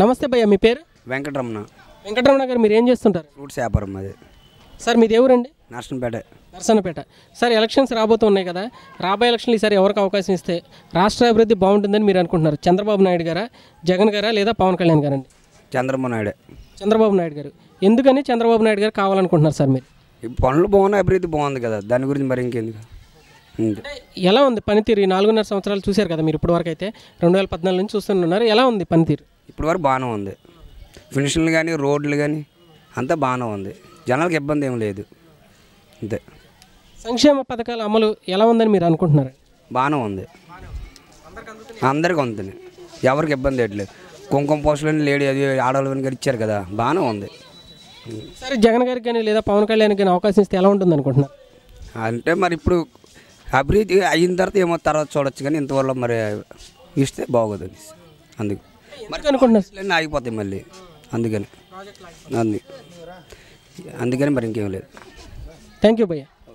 నమస్తే భయ్య మీ పేరు? వెంకటరమణ. వెంకటరమణ గారు మీరు ఏం చేస్తుంటారు? ఫ్రూట్స్ వ్యాపారం అది సార్ మీది ఎవరండి? నర్సంపేట నర్సన్నపేట. సార్ ఎలక్షన్స్ రాబోతున్నాయి కదా రాబోయే ఎలక్షన్లు ఈసారి ఎవరికి అవకాశం ఇస్తే రాష్ట్ర అభివృద్ధి బాగుంటుందని మీరు అనుకుంటున్నారు. చంద్రబాబు నాయుడు గారా జగన్ గారా లేదా పవన్ కళ్యాణ్ గారండి? చంద్రబాబు నాయుడే. చంద్రబాబు నాయుడు గారు. ఎందుకని చంద్రబాబు నాయుడు గారు కావాలనుకుంటున్నారు సార్ మీరు? పనులు బాగున్నాయి అభివృద్ధి బాగుంది కదా దాని గురించి మరి ఇంకెందుకు. ఎలా ఉంది పనితీరు? ఈ నాలుగున్నర సంవత్సరాలు చూశారు కదా మీరు ఇప్పటివరకు అయితే రెండు వేల పద్నాలుగు నుంచి చూస్తున్నారు. ఎలా ఉంది పనితీరు? ఇప్పటి వరకు బాగానే ఉంది. ఫినిషన్లు కానీ రోడ్లు కానీ అంతా బాగానే ఉంది. జనాలకు ఇబ్బంది ఏం లేదు. అంతే. సంక్షేమ పథకాల అమలు ఎలా ఉందని మీరు అనుకుంటున్నారు? బాగానే ఉంది. అందరికి ఉంటుంది ఎవరికి ఇబ్బంది ఏట్లేదు కుంకుమ పోస్టులని లేడీ అది ఆడవాళ్ళని గారు ఇచ్చారు కదా బాగానే ఉంది. సరే జగన్ గారికి కానీ లేదా పవన్ కళ్యాణ్ కానీ అవకాశం ఇస్తే ఎలా ఉంటుంది అనుకుంటున్నారు? అంటే మరి ఇప్పుడు అభివృద్ధి అయిన తర్వాత ఏమో తర్వాత చూడొచ్చు కానీ ఇంతవల్ల మరి ఇస్తే బాగోదు. అందుకు. ఇవన్నీ ఆగిపోతాయి మళ్ళీ. అందుకని. అందు అందుకని మరి ఇంకేం లేదు. థ్యాంక్ యూ భయ్య.